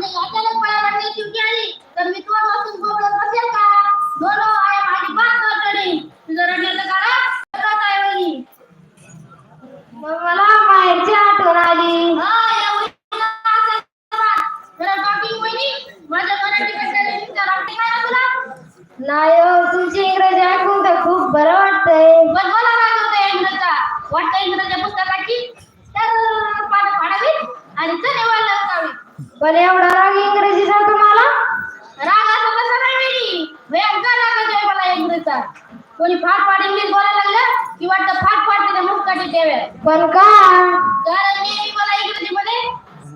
आणि अचानक मला रडण्याची चिमटी आली. तर मी तोंड वाचून बोबडत बसेल का? नो नो आहे माझी बात करतडी तुझं रडण्याचं कारण वहिनी. मग मला माहेरची आठवण आली. नाही हो तुमची इंग्रजी ऐकून तर खूप बरं वाटतंय. पण मला काय होतं इंग्रजचा वाटतं इंग्रजच्या पुस्तकाची? तर पाठ पाडावी आणि चणे पण एवढा राग इंग्रजीचा तुम्हाला राग असं कसं नाही वेळी भयंकर राग येतोय मला इंग्रजचा. कोणी फाट फाट इंग्लिश बोलायला लागलं की वाटतं फाट फाट तिथे मुखकाठी ठेवे पण का? कारण नेहमी मला इंग्रजीमध्ये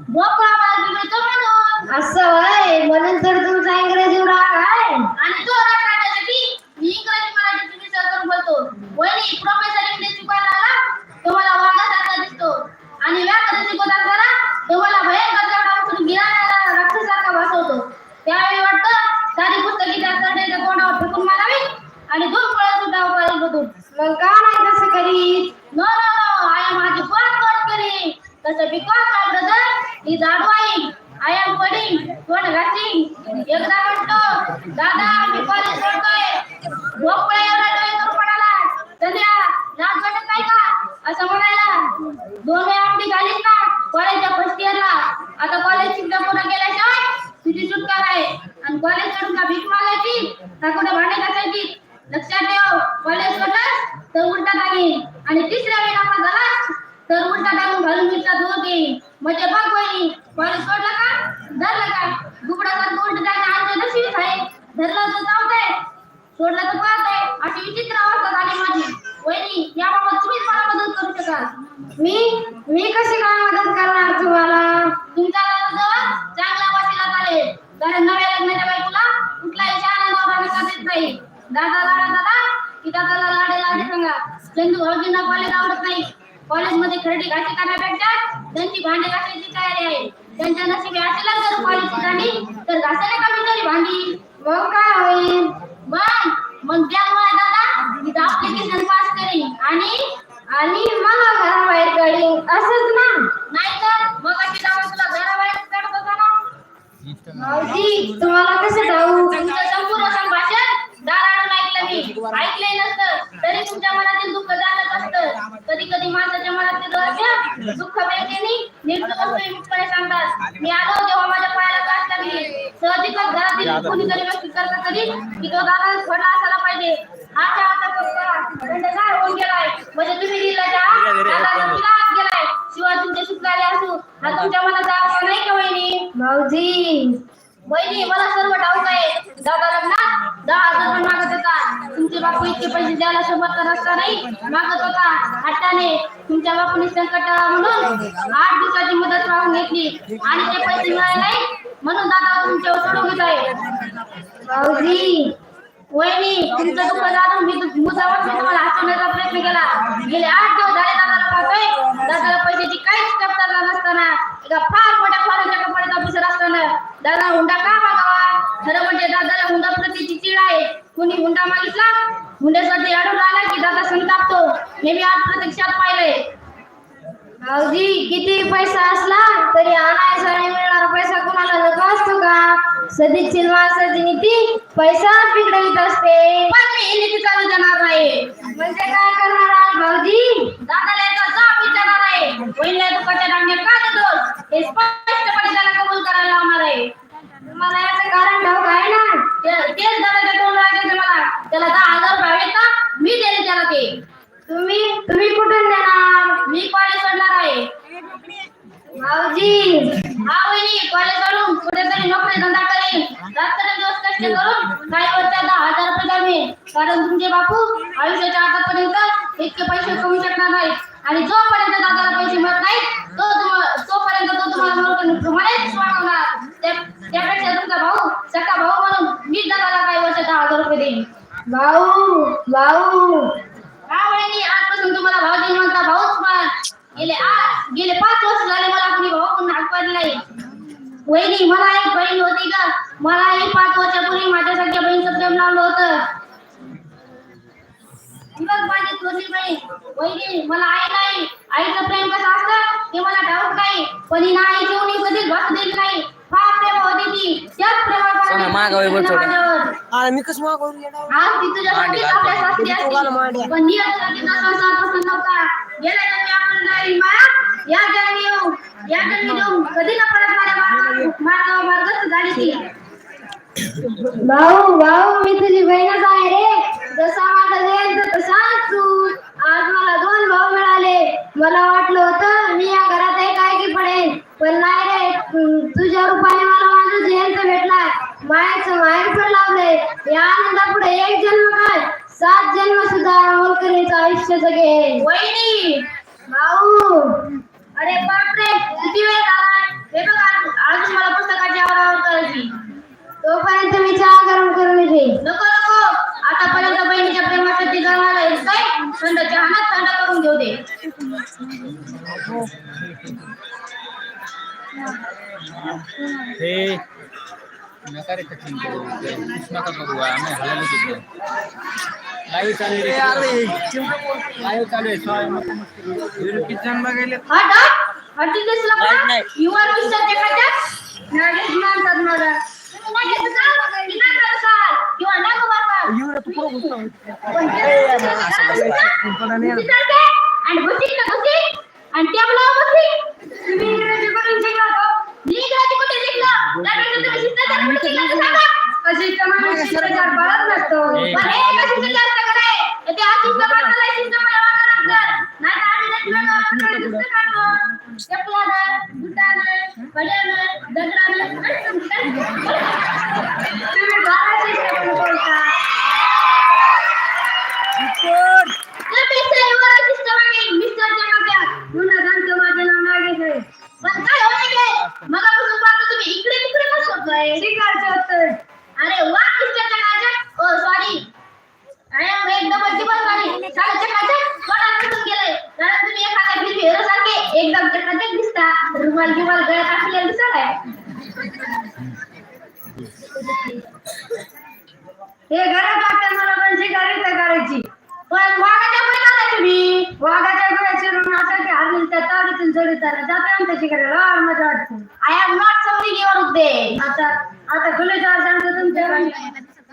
भोपळा मिळतो म्हणून. असं होय? म्हणून तर तुमचा इंग्रजी राग आहे. आणि तो राग काढण्यासाठी मी इंग्रजी मराठीची मिसळ करून बोलतो. वहिनी प्रोफेसर इंग्लिश शिकवायला आला तो मला वाघासारखा दिसतो आणि व्याकरण शिकवत असताना तो मला भयंकर तेवढा उचलून गिराण्याला राक्षसारखा भासवतो त्यावेळी वाटतं सारी पुस्तकी त्या सरडेच्या तोंडावर फेकून मारावी आणि दोन पळत सुद्धा कॉलेजमधून मग का नाही तसं करीत no no no I am माझी बात कट करी तसं because my brother is advising I am pudding तोंड घासिंग एकदा म्हणतो दादा मी कॉलेज सोडतोय भोपळा एवढा डोळे करून पडाला सध्या लाज वाटत नाही का असं म्हणायला दोन वेळा आमटी झालीच ना कॉलेजच्या फर्स्ट इयरला आता कॉलेज शिकता पूर्ण केल्याशिवाय तुझी सुटका आहे आणि कॉलेजकडून का भीक मागायची का कुठे भांडे घासायची? लक्षात ठेव. कॉलेज सोडलास तर उलटा टाकीन. आणि तिसऱ्या वेळी नापास झालास तर उलटा टाकून घालून मिरचा धुवत येईन म्हणजे बघ वहिनी कॉलेज सोडलं का? धरलं का? दुपडाचा उलट टाकणं आमच्या नशिबीच आहे धरलं तर चावतंय. सोडलं तर पळतंय अशी विचित्र अवस्था झाली माझी. वहिनी याबाबत तुम्हीच मला मदत करू शकाल? मी? मी कशी काय मदत करणार तुम्हाला? तुमच्या जवळ चांगला वाशीला चालेल. कारण नव्या लग्नाच्या बायकोला नाही. दादा लाडा दादा. की दादाला लाडे लाडे सांगा. चंदू भाऊजींना कॉलेज आवडत नाही. कॉलेजमध्ये खरेदी घाशी करण्यापेक्षा त्यांची भांडे घासायची तयारी आहे. त्यांच्या नशिबी असेल जर कॉलेजची दांडी तर घासायला कमी तरी भांडी? मग काय होईल? मग मग त्यामुळे दादा मी अप्लिकेशन पास करेन. आणि आणि मला घराबाहेर काढीन असंच ना? नाही तर मग अशी जाऊन तुला घराबाहेर काढत ना? तुम्हाला कसं ठाऊक तुमचं संपूर्ण दाराडून ऐकलं मी. ऐकले नसतं. तरी तुमच्या मनातील दुःख जाणत असतं. कधी कधी माणसाच्या मनातील रहस्य दुःख बँकेने निर्दोष मुक्तपणे सांगतात. मी आलो तेव्हा माझ्या पायाला गाठ लागली. सहजिकच घरातील कोणीतरी व्यक्ती करता कधी की तो दादा घडला असायला पाहिजे. हातात करा. थंडगार होऊन गेलाय. म्हणजे तुम्ही दिला दादा आत गेलाय. शिवाय तुमचे सुटकारे असू. हा तुमच्या मनाचा आशा नाही का वहिनी? भाऊजी वहिनी मला सर्व ठाऊक आहे. दादा लग्नात दहा तुमचे बापू इतके पैसे द्यायला समर्थ तर नाही. मागत होता हट्टाने. तुमच्या बापूने संकट म्हणून आठ दिवसाची मदत राहून घेतली. आणि ते पैसे मिळाले नाही. म्हणून दादा तुमच्यावर सोडून घेत आहे. भाऊजी वहिनी तुमचं दुःख जाणून मी तु- तुम्हाला हसवण्याचा प्रयत्न केला. गेले आठ दिवस झाले दादाला पाहतोय. दादाला पैशाची काहीच कमतरता नसताना. एका फार मोठ्या फॉरेनच्या कपड्याचा ऑफिसर असताना. दादा हुंडा का मागावा? खरं म्हणजे दादाला हुंडा कुणी हुंडा मागितला? हुंड्यासाठी अडून आला की दादा संतापतो. हे मी आज प्रत्यक्षात पाहिलंय. भाऊजी किती पैसा असला तरी आणायचा नाही मिळणारा. पैसा कुणाला नको असतो का? सदिच्छित माणसाची नीती पैसा बिघडवित असते. पण मी नीती चालू देणार नाही. म्हणजे काय करणार आज भाऊजी? दादाला याचा जाब विचारणार आहे. वहिनीला दुःखाच्या डांगे का देतोस? हे स्पष्टपणे त्याला कबूल करायला लावणार आहे. याचं कारण ठाऊक आहे ना. तेच मला. त्याला दहा हजार रुपये हवेत मी त्याला ते. तुम्ही तुम्ही कुठून देणार? मी कॉलेज सोडणार आहे. भाऊजी हा वहिनी कॉलेज सोडून कुठेतरी नोकरी धंदा करेन. रात्रंदिवस कष्ट करून काही दहा हजार रुपये कारण तुमचे बापू आयुष्याच्या आतापर्यंत इतके पैसे कमवू शकणार नाही आणि जोपर्यंत दादाला पैसे मिळत नाही तो तुम्हाला तोपर्यंत तो तुम्हाला मूर्खपणेच वागवणार त्या- त्यापेक्षा तुमचा भाऊ सख्खा भाऊ म्हणून मी दादाला काही वर्ष दहा हजार रुपये देईन भाऊ भाऊ. हा वहिनी आजपासून तुम्हाला भाऊजी म्हणता भाऊच पण गेले गेले पाच वर्ष झाले मला आपली भाऊ पण हाक नाही. वहिनी मला एक बहीण होती का मला एक पाच वर्षापूर्वी माझ्या सगळ्या बहीणचं प्रेम लावलं होतं. बघ माझी थोरली बहीण. वहिनी मला आई नाही. आईचं प्रेम कसं असतं हे मला ठाऊक नाही. पण ही नाही जेवणी कधीच भासू देत नाही. मागावे बरं थोडं. मी कसं ही. भाऊ भाऊ मी तुझी बहीणच आहे रे. जसा माझा जयंत तसाच तू. आज मला दोन भाऊ मिळाले. मला वाटलं होतं मी या घरात एक काय की पडेल पण नाही रे तु- तुझ्या रूपाने मला माझा जयंत भेटलाय मायाचं माहेर पण लावलंय या आनंदापुढे एक जन्म काय सात जन्म सुद्धा होलकरीचं आयुष्य जगेल वहिनी! भाऊ! अरे बापरे! किती वेळ झालाय? हे बघ आज मला पुस्तकाची आवड करायची. तोपर्यंत मी चहा गरम करून येते. नको नको. आतापर्यंत बहिणीच्या प्रेमासाठी जाणार काय थंड चहानात थंड करून घेऊ दे. हे. नका रे कठीण नका करू आम्ही हलायला लाईव्ह चालू आहे लाईव्ह चालू आहे सॉरी नको जण नाही, असाल, की नागेश असाल, किंवा नागो असाल. येऊ रे, तू पुढं घुसतो. पण ते घुसी चालते, आणि घुसी ना घुसी, आणि टेबलावर बसली. तुम्ही इंग्रजी कुठून शिकला तो? मी इंग्रजी कुठे शिकलो? त्यापेक्षा तुम्ही शिस्ताचार कुठे शिकला ते सांगा. अशी माणूस शिष्टाचार पाळत नसतो ए, पण हे कशी शिस्ताचार सगळं आहे? ते अशिस्त माणसाला शिस्त पाळावं लागतं. नाही तर आम्ही जर तुला गावाकडे शिस्त काढतो. चपलानं, बुटानं, रुमाल गिमाल गळ्यात टाकलेला दिसत हे घरात वाटतं मला म्हणजे पण शिकारी करायची. पण वागाच्या तुम्ही? वाघाच्या डोळ्यात शिरून असं की हरली त्या तावडीतून चढताना जाते आमच्या शिकारीला वावर मजा वाटते. I am not something your आता आता चार सांगतो तुमच्या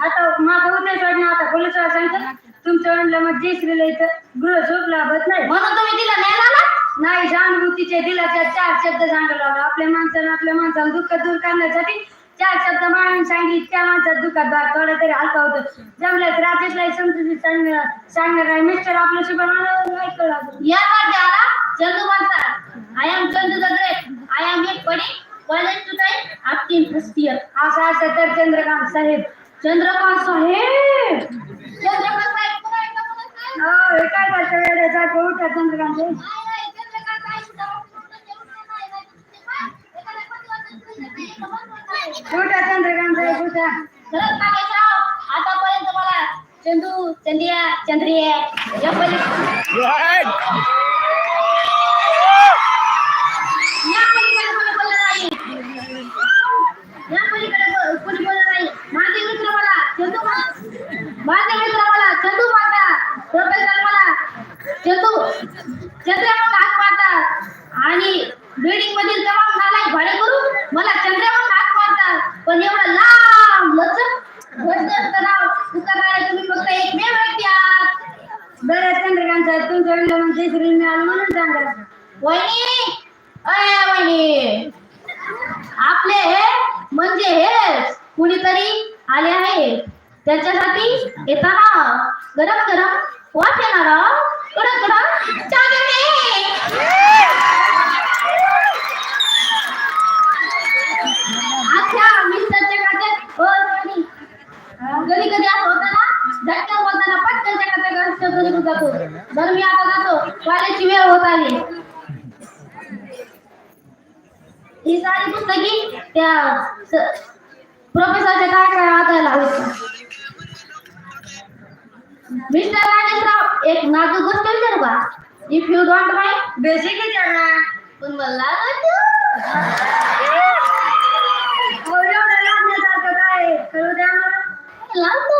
आता माझं उद्देश वाटणं आता पोलिसावर सांगतो. तुमच्या म्हणलं मग जयश्रीला इथं गृह झोप लागत नाही. म्हणून तुम्ही तिला न्यायला आला नाही सहानुभूतीचे दिलाच्या चार शब्द सांगायला लावले. आपल्या माणसाला आपल्या माणसाला दुःख दूर करण्यासाठी चार शब्द माणून सांगितले. त्या माणसात दुःखात भाग थोडा तरी हलका होतो. जमल्यास राजेशला समजुती सांगणार सांगणार आहे. मिस्टर आपलं शुभ नाही कळलं या मध्ये आला चंदू म्हणतात. I am Chandu the great I am एक पडी कॉलेज टू टाइम आपटीन फर्स्ट इयर असं असं तर चंद्रकांत साहेब चंद्रकांत साहेब! चंद्रकांत साहेब. हो हे काय वेळेचा चंद्रकांत. नाही, चंद्रकांत साहेब चंद्रकांत नागेशराव आतापर्यंत मला चंदू चंदिया चंद्रिया या पलीकडे कोणी बोललं नाही या पलीकडे को- कोणी बोललं नाही माझे मित्र मला चंदू मा- माझे मित्र मला चंदू मारतात प्रोफेसर मला चंदू चंद्र म्हणून हात मारतात आणि बिल्डिंग मधील तमाम नालायक भाडेकरू मला चंद्र म्हणून हात मारतात पण एवढं लांब लचक गडगड नाव पुकारणारे तुम्ही फक्त एकमेव व्यक्ती आहात बरं चंद्रकांत साहेब तुमच्या वेळेला मिळालं म्हणून वहिनी अय वहिनी. आपले हे म्हणजे हे कुणीतरी आले आहे. त्याच्यासाठी येताना गरम गरम वाट येणार कडक कडक चहा बरं मी आता जातो. कॉलेजची वेळ होत आली. ही सारी पुस्तकी त्या प्रोफेसरच्या काय वाचायला हवीत मिस्टर राजेशराव एक नाजूक गोष्ट विचारू का? If you don't mind basic विचारणार पण मला काय? कळू द्या मला लावतो.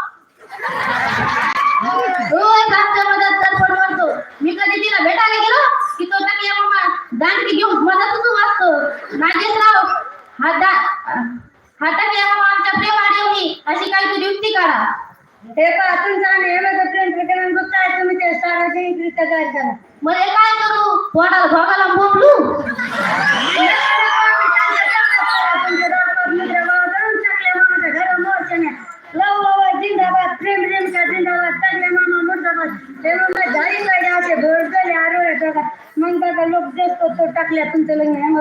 त्यानं मग काय करू? पोटाला भोगाला मोकलू? प्रेम प्रेम का जिंदाबाद ताजे मामा मुर्दाबाद तेव्हा झाडी काढे असे भरडले आरोग्य मग त्याचा लोक जास्त तो टाकल्या तुमचं लग्न